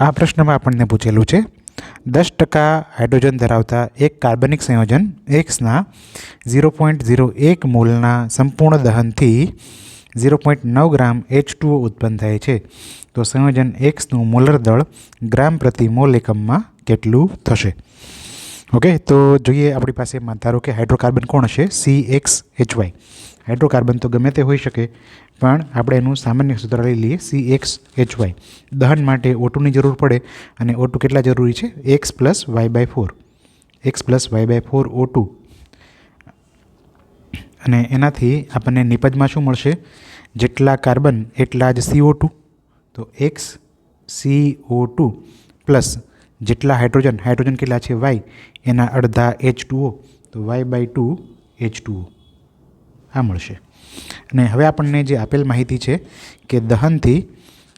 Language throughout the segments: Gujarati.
આ પ્રશ્નમાં આપણને પૂછેલું છે, દસ ટકા હાઇડ્રોજન ધરાવતા એક કાર્બનિક સંયોજન એક્સના ઝીરો પોઈન્ટ ઝીરો એક મોલના સંપૂર્ણ દહનથી ઝીરો પોઈન્ટ નવ ગ્રામ એચ ટુઓ ઉત્પન્ન થાય છે. તો સંયોજન એક્સનું મોલર દળ ગ્રામ પ્રતિ મોલ એકમમાં કેટલું થશે? ઓકે, તો જોઈએ આપણી પાસે એમાં ધારો કે હાઇડ્રોકાર્બન કોણ હશે? C X H Y hydrocarbon તો ગમે તે હોઈ શકે, પણ આપણે એનું સામાન્ય સૂત્ર લઈ લઈએ સી એક્સ એચ વાય દહન માટે ઓટુની જરૂર પડે અને ઓટુ કેટલા જરૂરી છે? X plus Y by four X plus Y by four O two અને એનાથી આપણને નિપજમાં શું મળશે? જેટલા કાર્બન, એટલા જ સીઓ ટુ. તો એક્સ સીઓ ટુ પ્લસ જેટલા હાઇડ્રોજન હાઇડ્રોજન કેટલા છે? વાય એના અડધા એચ ટુઓ તો Y by two H two O આ મળશે. અને હવે આપણને જે આપેલ માહિતી છે કે દહનથી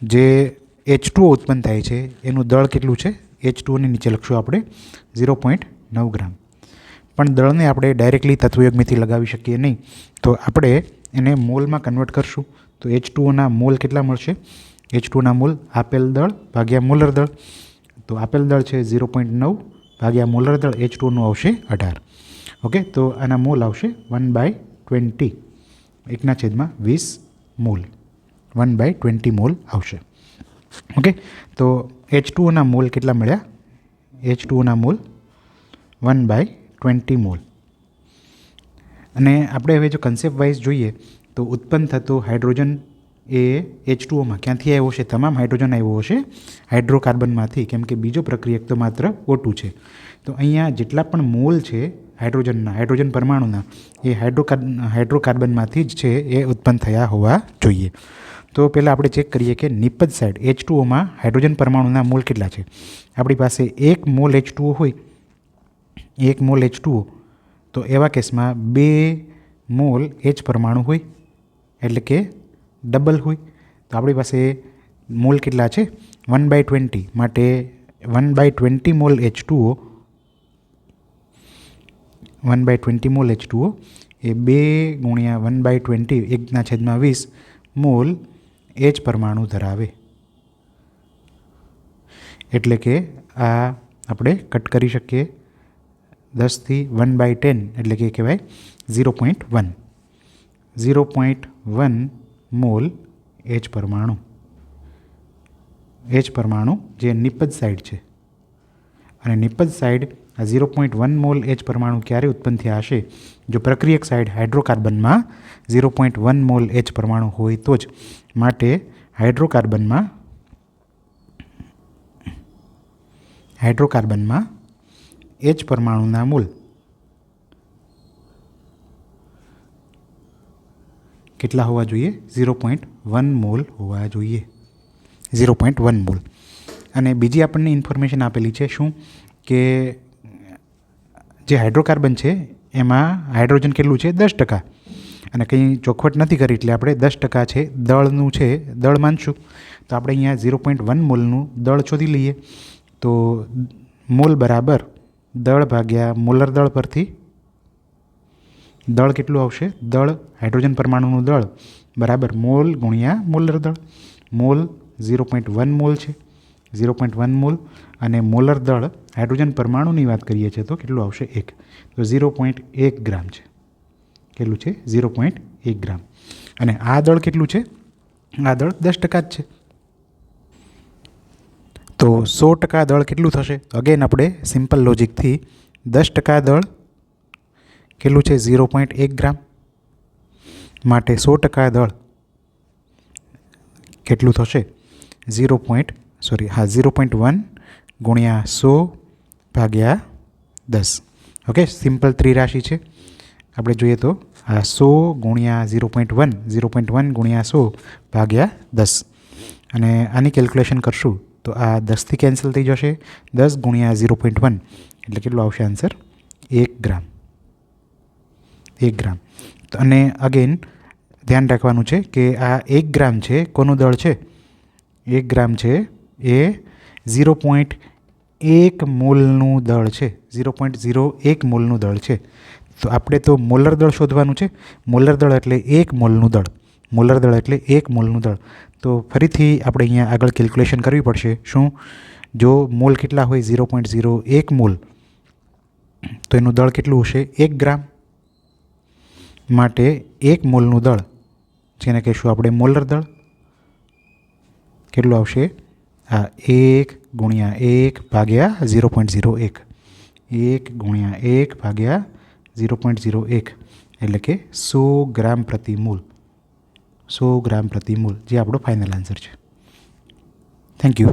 જે એચ ટુઓ ઉત્પન્ન થાય છે, એનું દળ કેટલું છે? એચ ટુઓની નીચે લખશું આપણે. ઝીરો પોઈન્ટ નવ ગ્રામ. પણ દળને આપણે ડાયરેક્ટલી તત્વયોગમીથી લગાવી શકીએ નહીં. તો આપણે એને મોલમાં કન્વર્ટ કરશું. તો એચ ટુઓના મોલ કેટલા મળશે? એચ ટુના મોલ આપેલ દળ ભાગ્યા મોલર દળ. તો આપેલ દળ છે ઝીરો પોઈન્ટ નવ ભાગ્યા મોલર દળ એચ ટુનું આવશે અઢાર. ઓકે, તો આના મોલ આવશે વન બાય ટ્વેન્ટી. એકના છેદમાં વીસ mole. One by twenty mole આવશે. ઓકે, તો એચ ટુના મોલ કેટલા મળ્યા? H ટુના mole one by twenty mole. અને આપણે હવે જો કન્સેપ્ટ વાઇઝ જોઈએ, તો ઉત્પન્ન થતો હાઇડ્રોજન એ એચ ટુઓમાં ક્યાંથી આવ્યો છે તમામ હાઇડ્રોજન આવ્યો હશે હાઇડ્રોકાર્બનમાંથી કેમ કે બીજો પ્રક્રિયક તો માત્ર ઓટું છે. તો અહીંયા જેટલા પણ મોલ છે હાઇડ્રોજનના હાઇડ્રોજન પરમાણુના, એ હાઇડ્રોકાર હાઇડ્રોકાર્બનમાંથી જ છે, એ ઉત્પન્ન થયા હોવા જોઈએ. તો પહેલાં આપણે ચેક કરીએ કે નિપજ સાઈડ એચ ટુઓમાં હાઇડ્રોજન પરમાણુના મોલ કેટલા છે? આપણી પાસે એક મોલ એચ ટુઓ હોય, એક મોલ એચ ટુઓ તો એવા કેસમાં બે મોલ એચ પરમાણુ હોય, એટલે કે ડબલ હોય, તો આપણી પાસે મોલ કેટલા છે? વન બાય ટ્વેન્ટી માટે one by twenty mole H two O one by twenty mole H two O એ બે ગુણ્યા વન બાય ટ્વેન્ટી એકના છેદમાં વીસ મોલ એચ પરમાણુ ધરાવે. એટલે કે આ આપણે કટ કરી શકીએ. દસથી વન બાય ટેન એટલે કે કહેવાય zero point one. Zero point one mole H પરમાણુ. એચ પરમાણુ જે નિપજ સાઈડ છે. અને નિપજ સાઇડ આ zero point one mole H પરમાણુ ક્યારે ઉત્પન્ન થયા હશે? જો પ્રક્રિયક side હાઇડ્રોકાર્બનમાં zero point one mole H પરમાણુ હોય તો જ. માટે હાઇડ્રોકાર્બનમાં હાઇડ્રોકાર્બનમાં એચ પરમાણુના મૂલ કેટલા હોવા જોઈએ? ઝીરો પોઈન્ટ વન મોલ હોવા જોઈએ. Zero point one mole. અને બીજી આપણને ઇન્ફોર્મેશન આપેલી છે શું? કે જે હાઇડ્રોકાર્બન છે, એમાં હાઇડ્રોજન કેટલું છે? દસ ટકા. અને કંઈ ચોખવટ નથી કરી એટલે આપણે દસ ટકા છે દળનું છે, દળ માનશું. તો આપણે અહીંયા ઝીરો પોઈન્ટ વન મોલનું દળ શોધી લઈએ. તો મોલ બરાબર દળ ભાગ્યા મોલર દળ પરથી દળ કેટલું આવશે? દળ, હાઇડ્રોજન પરમાણુનું દળ, બરાબર, મોલ ગુણ્યા મોલર દળ. Mole zero point one mole છે. ઝીરો પોઈન્ટ વન મોલ અને મોલર દળ, હાઇડ્રોજન પરમાણુની વાત કરીએ છીએ તો કેટલું આવશે? એક. તો ઝીરો પોઈન્ટ એક ગ્રામ છે. કેટલું છે? ઝીરો પોઈન્ટ એક ગ્રામ. અને આ દળ કેટલું છે? આ દળ દસ ટકા જ છે. તો સો ટકા દળ કેટલું થશે? અગેન આપણે સિમ્પલ લોજિકથી દસ ટકા દળ કેટલું છે? ઝીરો પોઈન્ટ એક ગ્રામ. માટે સો ટકા દળ કેટલું થશે? ઝીરો પોઈન્ટ, સોરી, હા, ઝીરો પોઈન્ટ વન ગુણ્યા સો ભાગ્યા દસ. ઓકે, સિમ્પલ ત્રિરાશિ છે. આપણે જોઈએ તો, આ સો ગુણ્યા zero point one, zero point one ગુણ્યા સો ભાગ્યા દસ. અને આની કેલ્ક્યુલેશન કરશું તો આ દસથી કેન્સલ થઈ જશે. દસ ગુણ્યા ઝીરો પોઈન્ટ વન. એટલે કેટલું આવશે આન્સર? એક ગ્રામ. એક ગ્રામ. અને અગેન ધ્યાન રાખવાનું છે કે આ એક ગ્રામ છે, કોનું દળ છે? એક ગ્રામ છે, એ ઝીરો પોઈન્ટ એક મોલનું દળ છે. ઝીરો પોઈન્ટ ઝીરો એક મોલનું દળ છે. તો આપણે તો મોલર દળ શોધવાનું છે. મોલર દળ એટલે એક મોલનું દળ. મોલર દળ એટલે એક મોલનું દળ. તો ફરીથી આપણે અહીંયા આગળ કેલ્ક્યુલેશન કરવી પડશે. શું? જો મોલ કેટલા હોય? ઝીરો પોઈન્ટ ઝીરો એક મોલ. તો એનું દળ કેટલું હશે? એક ગ્રામ. માટે એક મોલનું દળ, જેને કહીશું આપણે મોલર દળ. કેટલું આવશે? હા એક ગુણ્યા એક ભાગ્યા ઝીરો પોઈન્ટ ઝીરો એક. એક ગુણ્યા એક ભાગ્યા ઝીરો પોઈન્ટ ઝીરો એક. એટલે કે સો ગ્રામ પ્રતિ મૂલ. સો ગ્રામ પ્રતિ મૂલ, જે આપણો ફાઇનલ આન્સર છે. Thank you